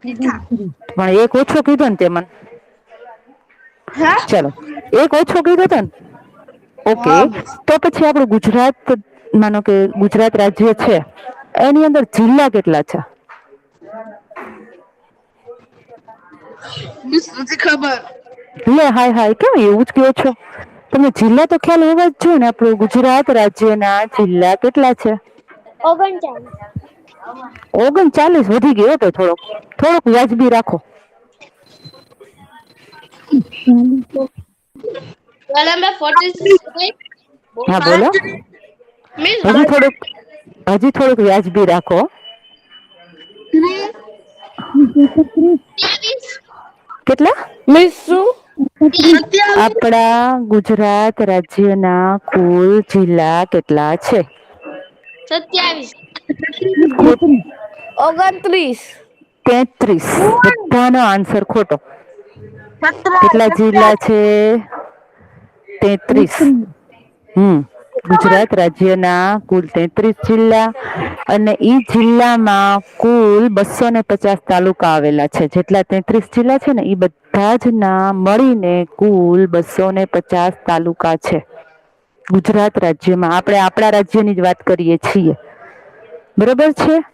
પણ એક ઓછો કીધો ને તે મને. હા? ચલો. એક ઓછો કીધો હતો ને. ઓકે. તો પછી આપણું ગુજરાત માનો કે ગુજરાત રાજ્ય છે એની અંદર જિલ્લા કેટલા છે? ખબર. લે હાય હાય. કેમ એવું જ કયો છો? તમને જિલ્લા તો ખ્યાલ હોવા જ જોઈએ ને આપણું ગુજરાત રાજ્યના જિલ્લા કેટલા છે? ઓગણચાલીસ. ઓગણ ચાલીસ વધી ગયો તો થોડોક. થોડોક વ્યાજબી રાખો. હા બોલો. હજી થોડુંક હજી થોડુંક વ્યાજબી રાખો. કેટલા? આપણા ગુજરાત રાજ્યના કુલ જિલ્લા કેટલા છે? સત્યાવીસ. ઓગણત્રીસ. તેત્રીસ. બધાનો આન્સર ખોટો. કેટલા જિલ્લા છે? તેત્રીસ. હમ. ગુજરાત રાજ્યના કુલ તેત્રીસ જિલ્લા અને ઈ જિલ્લામાં કુલ બસો ને પચાસ તાલુકા આવેલા છે. જેટલા તેત્રીસ જિલ્લા છે ને એ બધા જ ના મળીને કુલ બસો ને પચાસ તાલુકા છે. ગુજરાત રાજ્યમાં. આપણે આપણા રાજ્યની જ વાત કરીએ છીએ. બરોબર છે?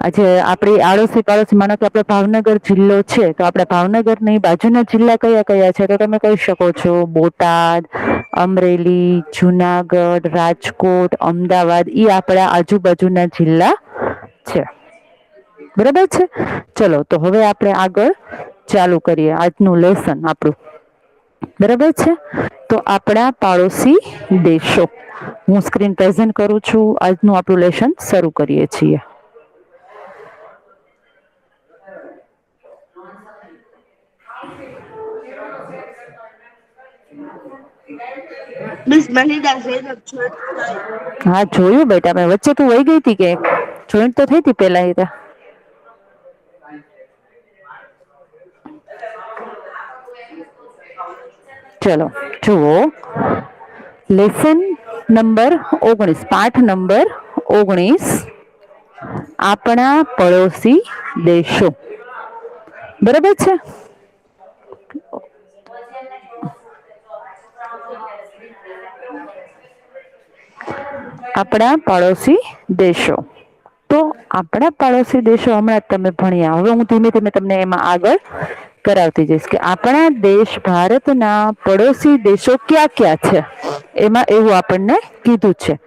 આજે આપણી આડોશી પાડોશી માનો કે આપણે ભાવનગર જિલ્લો છે, તો આપણે ભાવનગરની બાજુના જિલ્લા કયા કયા છે? તો તમે કહી શકો છો, બોટાદ, અમરેલી, જુનાગઢ, રાજકોટ, અમદાવાદ એ આપણા આજુબાજુના જિલ્લા છે. બરાબર છે? ચલો, તો હવે આપણે આગળ ચાલુ કરીએ. આજનું લેસન આપણું. બરાબર છે? તો આપણા પાડોશી દેશો. હું સ્ક્રીન પ્રેઝન્ટ કરું છું. આજનું આપણું લેશન શરૂ કરીએ છીએ. મિસ મહિલા છે? હા જોયું બેટા મેં વચ્ચે તું વહી ગઈ હતી કે? જોઈન્ટ તો થઈ હતી પેલા એ ચલો જુઓ લેસન નંબર ઓગણીસ પાઠ નંબર ઓગણીસ આપણા પડોશી દેશો બરાબર છે આપણા પડોશી દેશો તો આપણા પાડોશી દેશો હમણાં તમે ભણ્યા. હવે હું ધીમે ધીમે તમને એમાં આગળ કરાવતી જઈશ કે આપણા દેશ ભારતના પડોશી દેશો ક્યાં ક્યાં છે? એમાં એવું આપણને કીધું છે.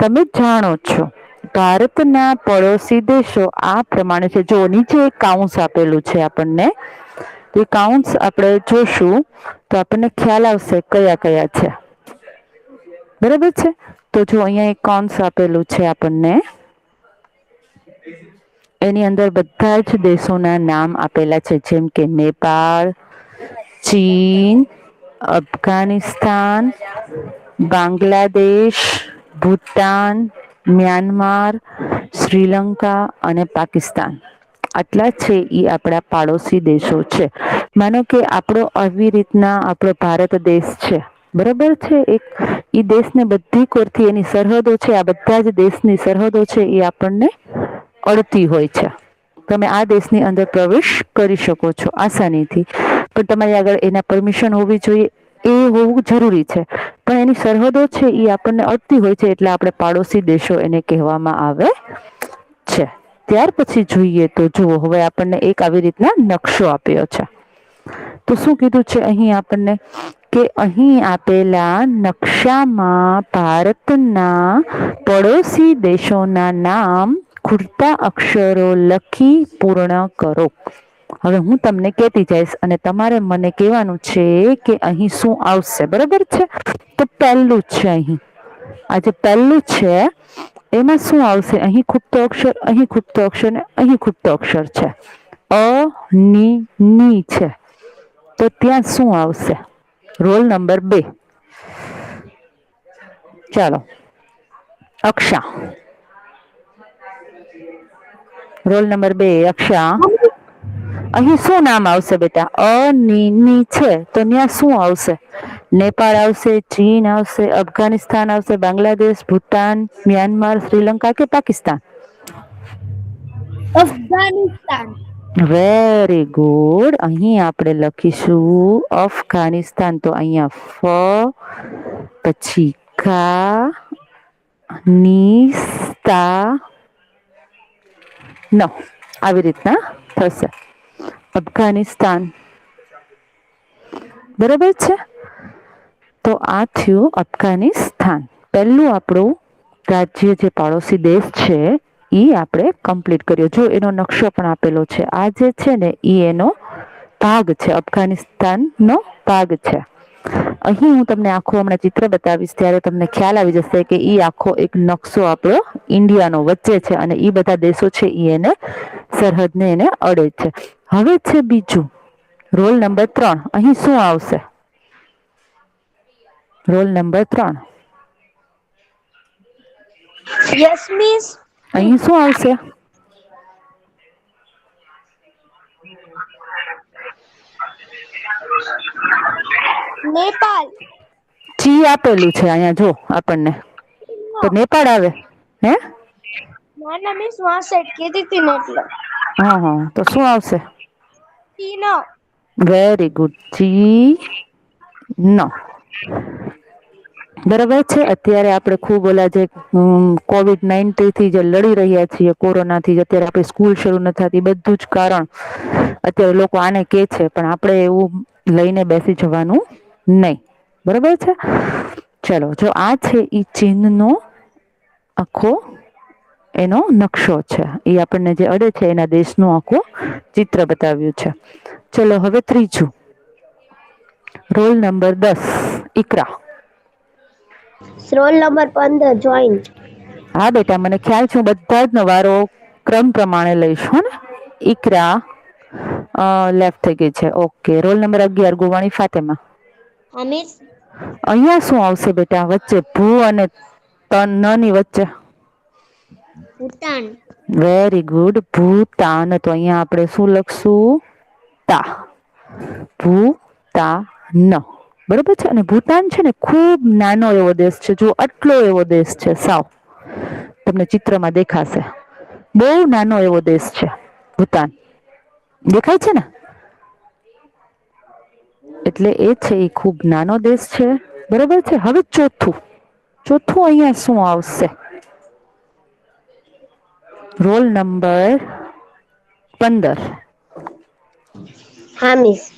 તમે જાણો છો, ભારતના પડોશી દેશો આ પ્રમાણે છે. જો નીચે કાઉન્સ આપેલું છે આપણને. એ કાઉન્ટ્સ આપણે જોશું તો આપણને ખ્યાલ આવશે કયા કયા છે. બરાબર છે? તો જો અહીંયા એક કૌંસ આપેલું છે આપણને. એની અંદર બધા જ દેશોના નામ આપેલા છે. જેમ કે નેપાળ, ચીન, અફઘાનિસ્તાન, બાંગ્લાદેશ ભૂટાન મ્યાનમાર, શ્રીલંકા અને પાકિસ્તાન. આટલા છે એ આપણા પાડોશી દેશો છે. માનો કે આપણો આવી રીતના આપણો ભારત દેશ છે. બરોબર છે? એક એ દેશને બધી કોરથી એની સરહદો છે. આ બધા જ દેશની સરહદો છે એ આપણને અડતી હોય છે. તમે આ દેશની અંદર પ્રવેશ કરી શકો છો આસાનીથી. પણ તમારી આગળ એના પરમિશન હોવી જોઈએ, એ હોવું જરૂરી છે. પણ એની સરહદો છે એ આપણને અડતી હોય છે એટલે આપણે પાડોશી દેશો એને કહેવામાં આવે છે. ત્યાર પછી જોઈએ તો જુઓ, હવે આપણને એક આવી રીતના નકશો આપ્યો છે. તો શું કીધું છે અહીં આપણને? કે અહીં આપેલા નકશામાં ભારતના પડોશી દેશોના નામ ખૂટતા અક્ષરો લખી પૂર્ણ કરો. હવે હું તમને કહેતી જઈશ અને તમારે મને કહેવાનું છે કે અહીં શું આવશે, બરાબર છે? તો પહેલું છે અહીં. આજે પહેલું છે, એમાં શું આવશે? અહીં ખૂટતો અક્ષર, અહીં ખૂટતો અક્ષર ને અહીં ખૂટતો અક્ષર છે. અ, ની ની છે. તો ત્યાં શું આવશે? રોલ નંબર બે. ચાલો. અક્ષા. રોલ નંબર બે અક્ષા અહીં શું નામ આવશે બેટા? અ ની ની છે. તો ત્યાં શું આવશે? નેપાળ આવશે ચીન આવશે અફઘાનિસ્તાન આવશે બાંગ્લાદેશ ભૂટાન મ્યાનમાર શ્રીલંકા કે પાકિસ્તાન? અફઘાનિસ્તાન. વેરી ગુડ અહીં આપણે લખીશું અફઘાનિસ્તાન. તો અહીંયા ફ પછી ઘા નિસ્તા ન આવી રીતના થશે. અફઘાનિસ્તાન. બરાબર છે? તો આ થયું અફઘાનિસ્તાન. પહેલું આપણું રાજ્ય જે પાડોશી દેશ છે એ આપણે કમ્પ્લીટ કર્યો. જો એનો નકશો પણ આપેલો છે. આ જે છે ને એ એનો ભાગ છે. અફઘાનિસ્તાનનો ભાગ છે. અહીં હું તમને આખું હમણાં ચિત્ર બતાવીશ ત્યારે તમને ખ્યાલ આવી જશે કે એ આખો એક નકશો આપણો ઇન્ડિયાનો વચ્ચે છે અને એ બધા દેશો છે એ એને સરહદને એને અડે છે. હવે છે બીજું રોલ નંબર ત્રણ. અહીં શું આવશે? રોલ નંબર ત્રણ. યસ મિસ અહીં શું આવશે? નેપાલ જી આપેલું છે અહીંયા જો આપણને. તો નેપાળ આવે હે? ના ના મિસ સેટ કીધી હતી ને એટલે. હા હા તો શું આવશે? ચીન. વેરી ગુડ ચી નો બરાબર છે અત્યારે આપણે ખૂબ ઓલા જે કોવિડ નાઇન્ટીનથી જે લડી રહ્યા છીએ કોરોનાથી અત્યારે આપણે સ્કૂલ શરૂ ન થતી બધું જ કારણ. અત્યારે લોકો આને કે છે પણ આપણે એવું લઈને બેસી જવાનું. નહીં. બરોબર છે? ચલો જો આ છે એ ચીનનો આખો એનો નકશો છે. એ આપણને જે અડે છે એના દેશનું આખું ચિત્ર બતાવ્યું છે. ચલો હવે ત્રીજું. રોલ નંબર દસ ઇકરા રોલ નંબર પંદર જોઈન્ટ હા બેટા મને ખ્યાલ છે હું બધા જ નવારો ક્રમ પ્રમાણે લઈશ હો ને? ઇકરા લેફ્ટ થઈ ગઈ છે. ઓકે. રોલ નંબર અગિયાર ગોવાણી ફાતેમા. મિસ અહીંયા શું આવશે બેટા? વચ્ચે ભૂ અને તન ન ની વચ્ચે. ભૂતાન. Very good Bhutan. તો અહીંયા આપણે શું લખશું? તા. ભૂતાન. બરોબર છે? અને ભૂતાન છે ને ખૂબ નાનો એવો દેશ છે. જો આટલો એવો દેશ છે સાવ. તમને ચિત્રમાં દેખાશે. બહુ નાનો એવો દેશ છે ભૂતાન. દેખાય છે ને? એટલે એ છે એ ખૂબ નાનો દેશ છે. બરોબર છે? હવે ચોથું. ચોથું અહીંયા શું આવશે? રોલ નંબર પંદર. હા મિસ.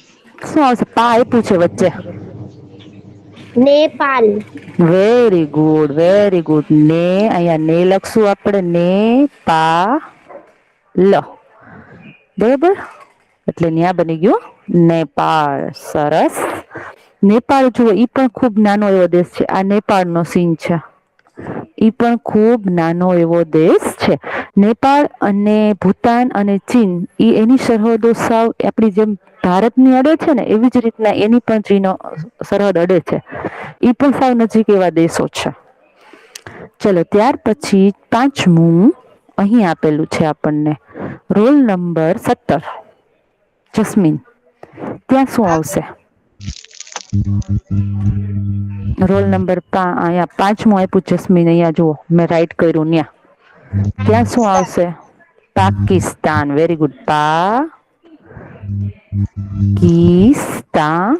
શું આવશે? પા આપ્યું છે વચ્ચે. Nepal. Very good very good. ને અહીંયા ને લખશું આપણે. ને પા લ. બરાબર? એટલે ન્યા બની ગયું. નેપાળ, સરસ. નેપાળ જુઓ એ પણ ખૂબ નાનો એવો દેશ છે. આ નેપાળનો સીન છે. એ પણ ખૂબ નાનો એવો દેશ છે. નેપાળ અને ભૂતાન અને ચીન એ એની સરહદો સાવ આપણી જેમ ભારતની અડે છે ને, એવી જ રીતના એની પણ ચીનો સરહદ અડે છે. એ પણ સાવ નજીક એવા દેશો છે. ચલો, ત્યાર પછી પાંચમું અહીં આપેલું છે આપણને. રોલ નંબર સત્તર. જસ્મીન. ત્યાં શું આવશે? રોલ નંબર અહીંયા પાંચમું આપ્યું જસ્મીન, અહીંયા જુઓ, મેં રાઈટ કર્યું ત્યાં ત્યાં શું આવશે? પાકિસ્તાન વેરી ગુડ પા કિસ્તા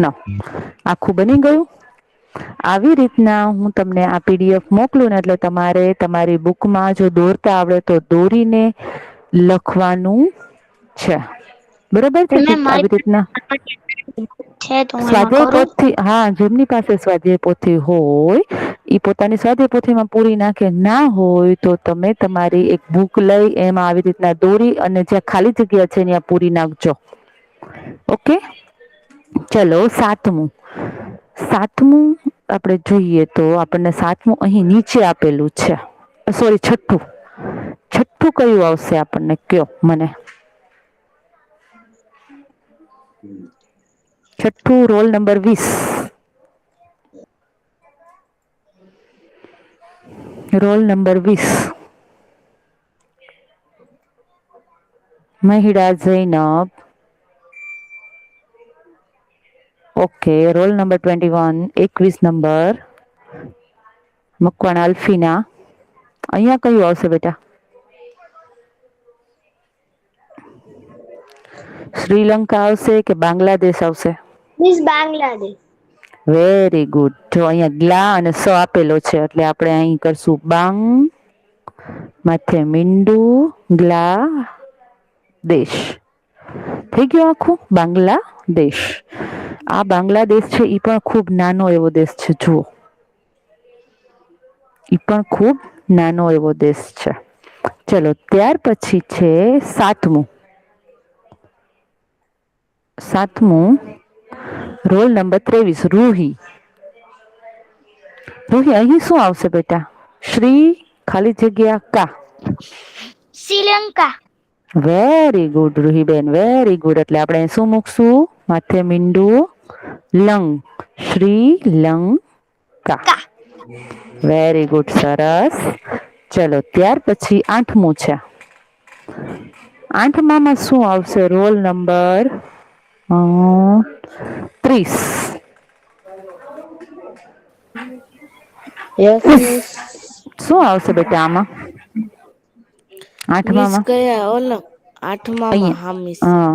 ન આખું બની ગયું? આવી રીતના હું તમને આ પીડીએફ મોકલું ને એટલે તમારે તમારી બુકમાં જો દોરતા આવડે તો દોરીને લખવાનું છે. બરોબર છે આવી રીતના. સ્વાધ્યાય પોથી હા જેમની પાસે સ્વાધ્યાય પોથી હોય એ પોતાની સ્વાધ્યાય પોથીમાં પૂરી નાખે. ના હોય તો તમે તમારી એક બુક લઈ એમાં આવી રીતના દોરી અને જ્યાં ખાલી જગ્યા છે ત્યાં પૂરી નાખજો. ઓકે? ચલો સાતમું. સાતમું આપણે જોઈએ તો આપણને સાતમું અહીં નીચે આપેલું છે. સોરી છઠ્ઠું. છઠ્ઠું કયું આવશે આપણને? કયો? મને. છઠ્ઠું રોલ નંબર વીસ રોલ નંબર વીસ Mahida Zainab okay roll number twenty one એકવીસ નંબર મકવાણા અલ્ફીના અહીંયા કયું આવશે બેટા શ્રીલંકા આવશે કે બાંગ્લાદેશ આવશે? મિસ બાંગ્લાદેશ. વેરી ગુડ જો અહીંયા ગ્લા અને સ આપેલો છે એટલે આપણે અહીં કરશું બાંગ માથે મીંડુ ગ્લા દેશ. થઈ ગયો આખું? બાંગ્લાદેશ. આ બાંગ્લાદેશ છે એ પણ ખૂબ નાનો એવો દેશ છે જુઓ. એ પણ ખૂબ નાનો એવો દેશ છે. ચલો ત્યાર પછી છે સાતમું. સાતમું રોલ નંબર ત્રેવીસ રૂહી રૂહી અહીં શું આવશે બેટા? શ્રી ખાલી જગ્યા કા? શ્રીલંકા. વેરી ગુડ રૂહીબેન વેરી ગુડ એટલે આપણે અહીં શું મૂકશું? માથે મીંડું લંગ. શ્રી લંગ કા. વેરી ગુડ સરસ. ચલો ત્યાર પછી આઠમું છે. આઠમામાં શું આવશે? રોલ નંબર અ, ત્રીસ શું આવશે બેટા આમાં? આઠમામાં? કયા ઓલો આઠમામાં. હા મિસ હા.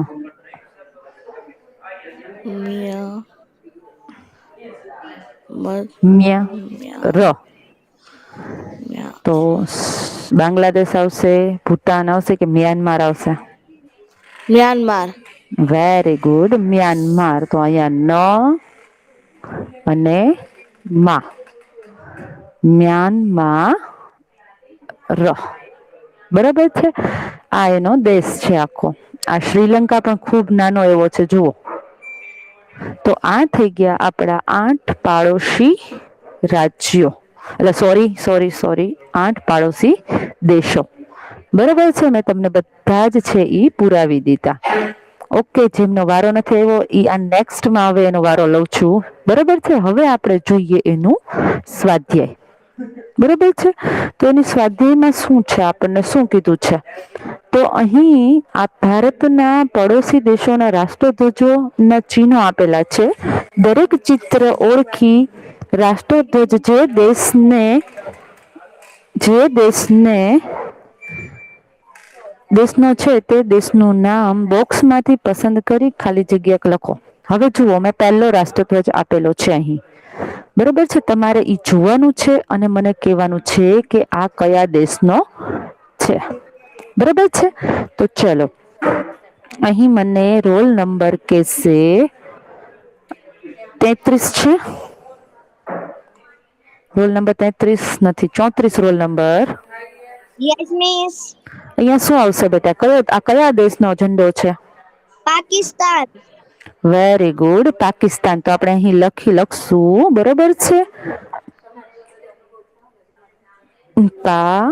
મ્યા- ર. તો બાંગ્લાદેશ આવશે ભૂટાન આવશે કે મ્યાનમાર આવશે? મ્યાનમાર. વેરી ગુડ મ્યાનમાર તો અહીંયા ન અને મા. મ્યાનમાર બરાબર છે? આ એનો દેશ છે આખો. આ શ્રીલંકા પણ ખૂબ નાનો એવો છે, જુઓ. તો આ થઈ ગયા આપણા આઠ પાડોશી રાજ્યો. એટલે સોરી સોરી સોરી આઠ પાડોશી દેશો. બરાબર છે? મેં તમને બધા જ છે એ પુરાવી દીધા. ઓકે જેમનો વારો નથી આવ્યો એ આ નેક્સ્ટમાં હવે એનો વારો લઉં છું. બરાબર છે? હવે આપણે જોઈએ એનું સ્વાધ્યાય. બરાબર છે? તો એની સ્વાધ્યાયમાં શું છે? આપણને શું કીધું છે? તો અહીં આ ભારતના પડોશી દેશોના રાષ્ટ્રધ્વજોના ચિહ્નો આપેલા છે. દરેક ચિત્ર ઓળખી રાષ્ટ્રધ્વજ જે દેશને જે દેશને દેશનો છે તે દેશનું નામ બોક્સમાંથી પસંદ કરી ખાલી જગ્યા લખો. હવે જુઓ, મેં પહેલો રાષ્ટ્રધ્વજ આપેલો છે અહીં. બરોબર છે? તમારે એ જોવાનું છે અને મને કહેવાનું છે કે આ કયા દેશનો છે. બરોબર છે? તો ચલો, અહીં મને રોલ નંબર કહેશે તેત્રીસ છે. રોલ નંબર તેત્રીસ નથી, ચોત્રીસ રોલ નંબર. યસ મિસ અહીંયા શું આવશે બેટા? કયો આ કયા દેશનો ઝંડો છે? પાકિસ્તાન. Very good Pakistan. તો આપણે અહીં લખી લખશું. બરોબર છે? પા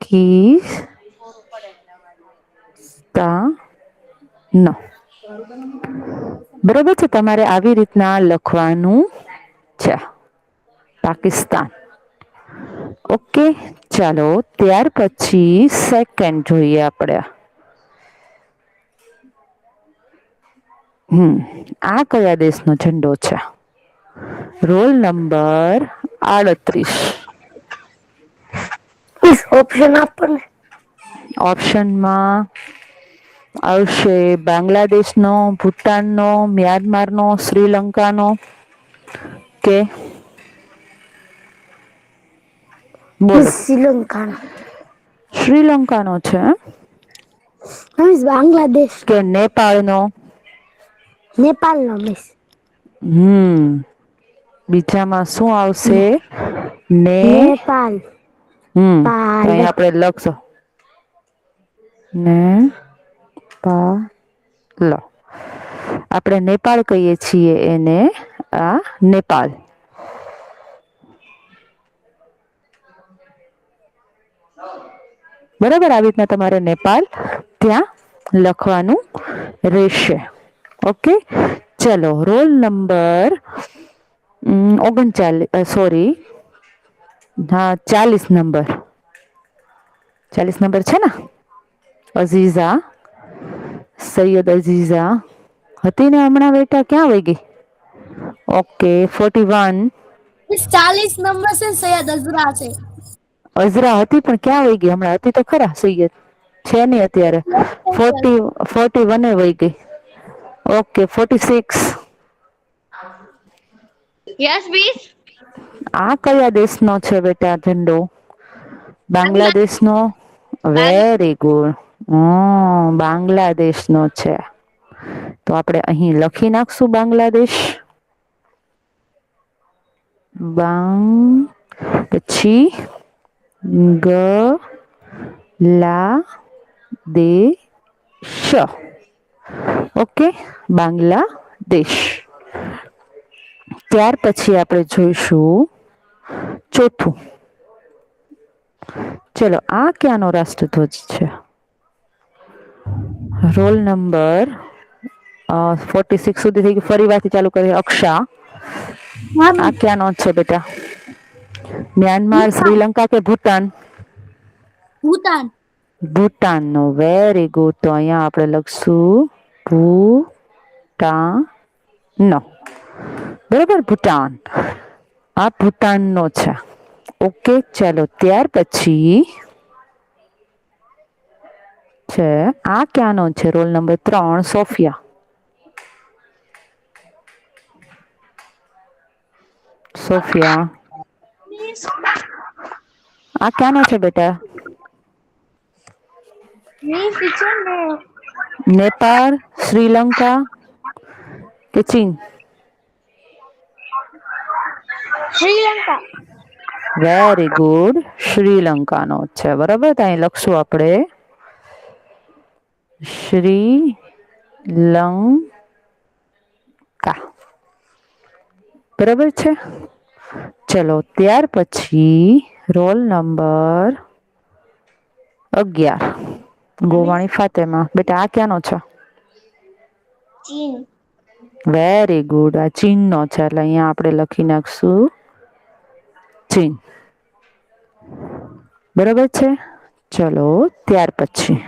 કી તા ન બરોબર છે? તમારે આવી રીતના લખવાનું છે. પાકિસ્તાન. ઓકે ચાલો ત્યાર પછી સેકન્ડ જોઈએ આપણે. હમ આ કયા દેશનો ઝંડો છે? રોલ નંબર આડત્રીસ. ઓપ્શન આપણને. ઓપ્શનમાં આવશે બાંગ્લાદેશનો ભૂટાનનો મ્યાનમારનો શ્રીલંકાનો. કે બોલો. શ્રીલંકા શ્રીલંકાનો છે મિસ બાંગ્લાદેશ કે નેપાળનો? નેપાળનો મિસ હમ. બીજામાં શું આવશે? ને? નેપાલ હમ. અહીં આપણે લખશો. ને? પા. લ. આપણે નેપાળ કહીએ છીએ એને. આ નેપાળ. બરાબર? આવી રીતના તમારે નેપાલ ત્યાં લખવાનું રહેશે. ઓકે? ચલો, રોલ નંબર ઓગણચાલીસ સોરી, હા, ચાલીસ નંબર. ચાલીસ નંબર છે ને? અઝીઝા, સૈયદ અઝીઝા. હતી ને હમણાં બેટા? ક્યાં વહી ગઈ? Okay, forty one. ચાલીસ નંબર છે સૈયદ અઝરા છે. અઝરા હતી પણ ક્યાં વહી ગઈ? હમણાં હતી તો ખરા સૈયદ. છે નઈ અત્યારે. ફોર્ટી ફોર્ટી વને વઈ ગઈ. Okay forty six. યસ વીસ આ કયા દેશનો છે બેટા ઝંડો? બાંગ્લાદેશ નો વેરી ગુડ. હમ બાંગ્લાદેશ નો છે. તો આપડે અહીં લખી નાખશું બાંગ્લાદેશ. બાંગ પછી ગ, લા, દે, શ. ઓકે, બાંગ્લાદેશ. ત્યાર પછી આપણે જોઈશું ચોથું. ચલો, આ ક્યાંનો રાષ્ટ્રધ્વજ છે? રોલ નંબર ફોર્ટી સિક્સ સુધી થઈ ગયું. ફરી વારથી ચાલુ કરીએ. અક્ષા. આ ક્યાંનો છે બેટા? મ્યાનમાર શ્રીલંકા કે ભૂટાન ભૂતાન ભૂટાન નો વેરી ગુડ તો અહીંયા આપણે લખશું ભૂટાન નો બરોબર ભૂટાન આ ભૂટાન નો છે. ઓકે ચાલો ત્યાર પછી છે આ ક્યાંનો છે? રોલ નંબર ત્રણ સોફિયા. સોફિયા. આ ક્યાંનો છે બેટા? નેપાળ શ્રીલંકા કે ચીન? શ્રીલંકા. વેરી ગુડ શ્રીલંકાનો છે. બરાબર? ત્યાં લખશું આપણે. શ્રી લંકા બરાબર છે? ચલો ત્યાર પછી રોલ નંબર અગિયાર ગોવાણી ફાતેમા બેટા આ ક્યાંનો છે ચીન વેરી ગુડ આ ચીનનો છે એટલે અહીંયા આપણે લખી નાખશું ચીન બરાબર છે ચલો ત્યાર પછી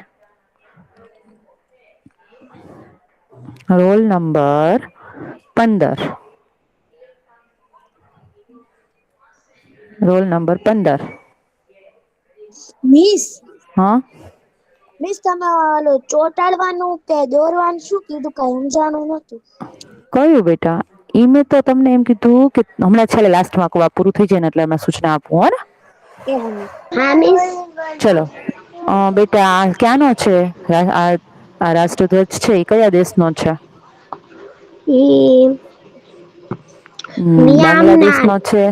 રોલ નંબર પંદર રોલ નંબર પંદર. મિસ? હા? મિસ તમે ઓલો ચોટાડવાનું કે દોરવાનું શું કીધું? કઈ સમજાણું નતું કયું બેટા? ઈ મેં તો તમને એમ કીધું કે હમણાં છેલ્લે લાસ્ટમાં કહું આ પૂરું થઈ જાય ને એટલે એમાં સૂચના આપું હો ને? હા મિસ. ચલો. બેટા આ ક્યાંનો છે? આ આ રાષ્ટ્રધ્વજ છે? એ કયા દેશનો છે? બાંગ્લાદેશનો છે?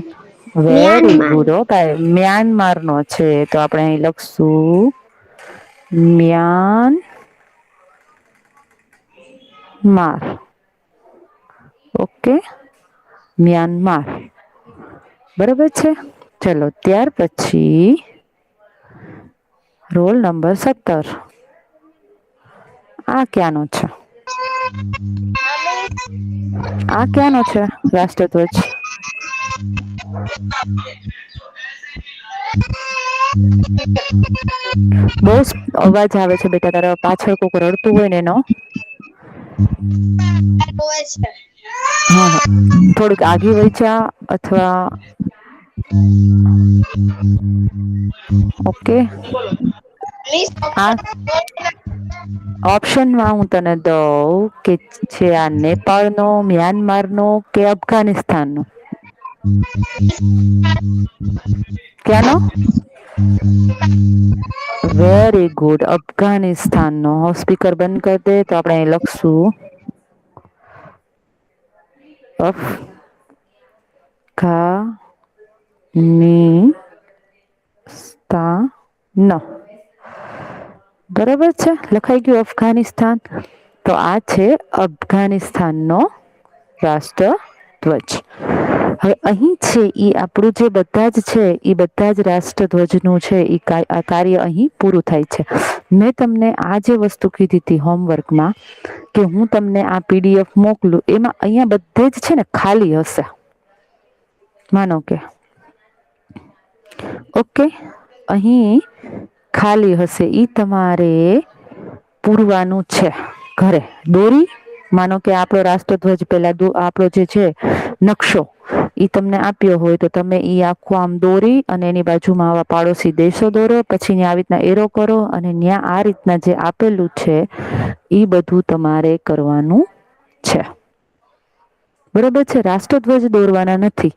વેરી ગુડ ઓકે મ્યાનમાર નો છે, તો આપણે અહીં લખશું. મ્યાન માર ઓકે મ્યાનમાર બરાબર છે? ચલો, ત્યાર પછી રોલ નંબર સત્તર. આ ક્યાંનો છે? આ ક્યાંનો છે? રાષ્ટ્રધ્વજ. બહુ અવાજ આવે છે બેટા, તારા પાછળ કોઈક રડતું હોય ને એનો. હા હા. થોડીક આગી વચ્ચા અથવા ઓકે. આ ઓપ્શનમાં હું તને દઉં કે છે આ નેપાળનો, મ્યાનમારનો કે અફઘાનિસ્તાનનો. ક્યાંનો વેરી ગુડ અફઘાનિસ્તાનનો સ્પીકર બંધ કરી દે તો આપણે અહીં લખશું અફ ઘા ની સ્થાન બરાબર છે લખાઈ ગયું અફઘાનિસ્તાન તો આ છે અફઘાનિસ્તાનનો રાષ્ટ્રધ્વજ હવે અહીં છે એ આપણું જે બધા જ છે એ બધા જ રાષ્ટ્રધ્વજનું છે એ કાર્ય અહીં પૂરું થાય છે. મેં તમને આ જે વસ્તુ કીધી હતી હોમવર્કમાં કે હું તમને આ પીડીએફ મોકલું, એમાં અહીંયા બધે જ છે ને ખાલી હશે. માનો કે. ઓકે? અહીં ખાલી હશે. એ તમારે પૂરવાનું છે ઘરે. દોરી, માનો કે આપણો રાષ્ટ્રધ્વજ દો- આપણો જે છે, નકશો. ઈ તમને આપ્યો હોય તો તમે ઈ આખું આમ દોરી અને એની બાજુમાં આવા પાડોશી દેશો દોરો, પછી ન્યા આવી રીતના એરો કરો અને ત્યાં આ રીતના જે આપેલું છે, ઈ બધું તમારે કરવાનું છે. બરોબર છે? રાષ્ટ્રધ્વજ દોરવાના નથી.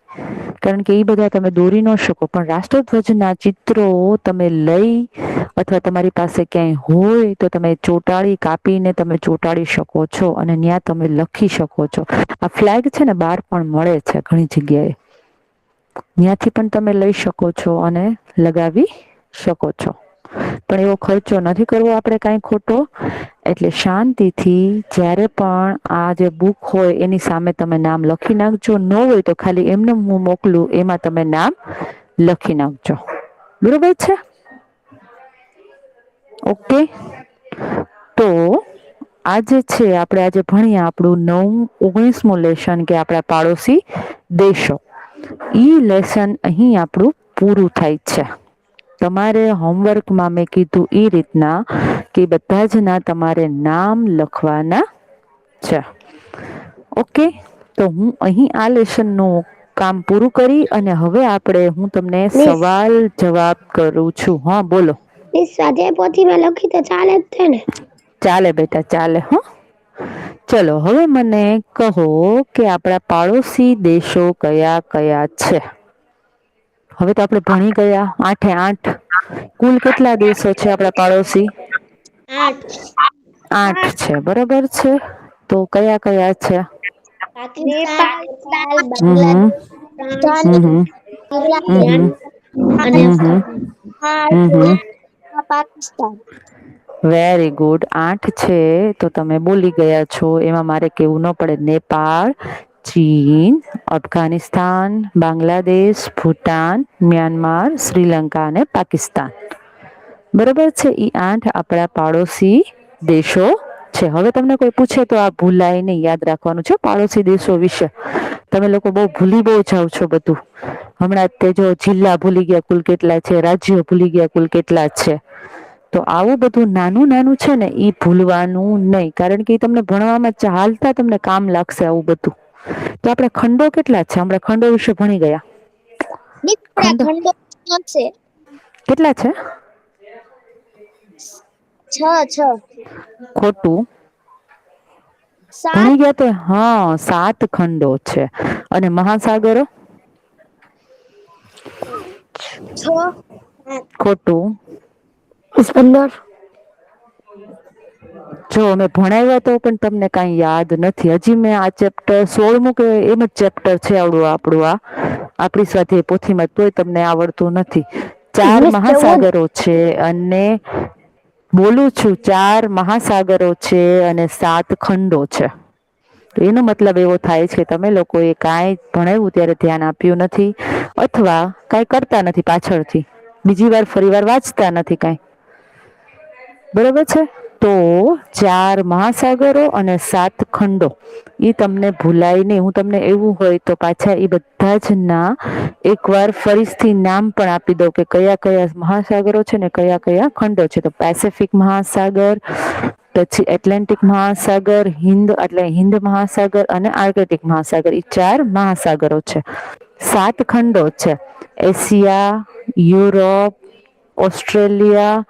કારણ કે એ બધા તમે દોરી ન શકો. પણ રાષ્ટ્રધ્વજના ચિત્રો તમે લઈ અથવા તમારી પાસે ક્યાંય હોય તો તમે ચોટાડી કાપીને તમે ચોટાડી શકો છો અને ત્યાં તમે લખી શકો છો. આ ફ્લેગ છે ને બહાર પણ મળે છે ઘણી જગ્યાએ. ત્યાંથી પણ તમે લઈ શકો છો અને લગાવી શકો છો. પણ એવો ખર્ચો નથી કરવો આપણે કાંઈ ખોટો. એટલે શાંતિથી જ્યારે પણ આ જે બુક હોય એની સામે તમે નામ લખી નાખજો. ન હોય તો ખાલી એમને હું મોકલું, એમાં તમે નામ લખી નાખજો. બરોબર છે? ઓકે. તો આજે છે, આપણે આજે ભણ્યા આપણું નવ, ઓગણીસમું લેશન કે આપણા પાડોશી દેશો. ઈ લેસન અહીં આપણું પૂરું થાય છે. તમારે હોમવર્કમાં મેં કીધું એ રીતના કે બધા જ ના તમારે નામ લખવાના છે. ઓકે? તો હું અહીં આ લેસનનું કામ પૂરું કરી અને હવે આપણે હું તમને સવાલ જવાબ કરું છું. હા બોલો. સ્વાધ્યાય પોથીમાં લખી તો ચાલે જ છે ને. ચાલે બેટા ચાલે હો. ચલો હવે મને કહો કે આપણા પાડોશી દેશો કયા કયા છે? હવે તો આપણે ભણી ગયા આઠે આઠ. કુલ કેટલા દિવસો છે આપણા પાડોશી? આઠ. છે બરોબર છે. તો કયા કયા છે? વેરી ગુડ આઠ છે તો તમે બોલી ગયા છો. એમાં મારે કેવું ન પડે. નેપાળ ચીન, અફઘાનિસ્તાન, બાંગ્લાદેશ, ભૂટાન, મ્યાનમાર, શ્રીલંકા અને પાકિસ્તાન. બરોબર છે એ આઠ આપણા પાડોશી દેશો છે. હવે તમને કોઈ પૂછે તો આ ભૂલાઈને યાદ રાખવાનું છે પાડોશી દેશો વિશે. તમે લોકો બહુ ભૂલી બહુ જાઓ છો બધું. હમણાં તે જો જિલ્લા ભૂલી ગયા, કુલ કેટલા છે, રાજ્ય ભૂલી ગયા, કુલ કેટલા છે. તો આવું બધું નાનું નાનું છે ને એ ભૂલવાનું નહીં. કારણ કે એ તમને ભણવામાં ચાલતા તમને કામ લાગશે આવું બધું. તો આપણે ખંડો કેટલા છે? હમણાં ખંડો વિશે ભણી ગયા. ખંડો. ખંડો છે? કેટલા છે? છ છ. ખોટું. ભણી ગયા તે? હા સાત ખંડો છે. અને મહાસાગરો? ખોટું. પંદર જો અમે ભણાવ્યા તો પણ તમને કાંઈ યાદ નથી. હજી મેં આ ચેપ્ટર સોળમું કે એમ જ ચેપ્ટર છે આવડું આપણું આ. આપણી સાથે પોથીમાં તોય તમને આવડતું નથી. ચાર મહાસાગરો છે અને બોલું છું ચાર મહાસાગરો છે અને સાત ખંડો છે. તો એનો મતલબ એવો થાય છે કે તમે લોકોએ કાંઈ ભણાવ્યું ત્યારે ધ્યાન આપ્યું નથી અથવા કાંઈ કરતા નથી પાછળથી. બીજી વાર ફરી વાર વાંચતા નથી કાંઈ. બરોબર છે? તો ચાર મહાસાગરો અને સાત ખંડો. એ તમને ભૂલાય નહીં હું તમને એવું હોય તો પાછા એ બધા જ ના એકવાર ફરીથી નામ પણ આપી દઉં કે કયા કયા મહાસાગરો છે ને કયા કયા ખંડો છે. તો પેસિફિક મહાસાગર, પછી એટલાન્ટિક મહાસાગર હિન્દ એટલે હિન્દ મહાસાગર અને આર્કટિક મહાસાગર. એ ચાર મહાસાગરો છે. સાત ખંડો છે. એશિયા યુરોપ ઓસ્ટ્રેલિયા,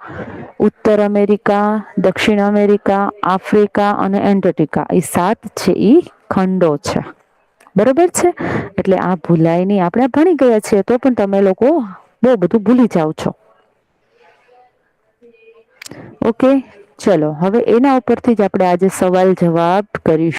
ઉત્તર અમેરિકા, દક્ષિણ અમેરિકા, આફ્રિકા અને એન્ટાર્ટિકા એ સાત છે એ ખંડો છે. બરોબર છે? એટલે આ ભૂલાય નહીં. આપણે ભણી ગયા છીએ તો પણ તમે લોકો બહુ બધું ભૂલી જાઓ છો. ઓકે? ચલો, હવે એના ઉપરથી જ આપણે આજે સવાલ જવાબ કરીશું.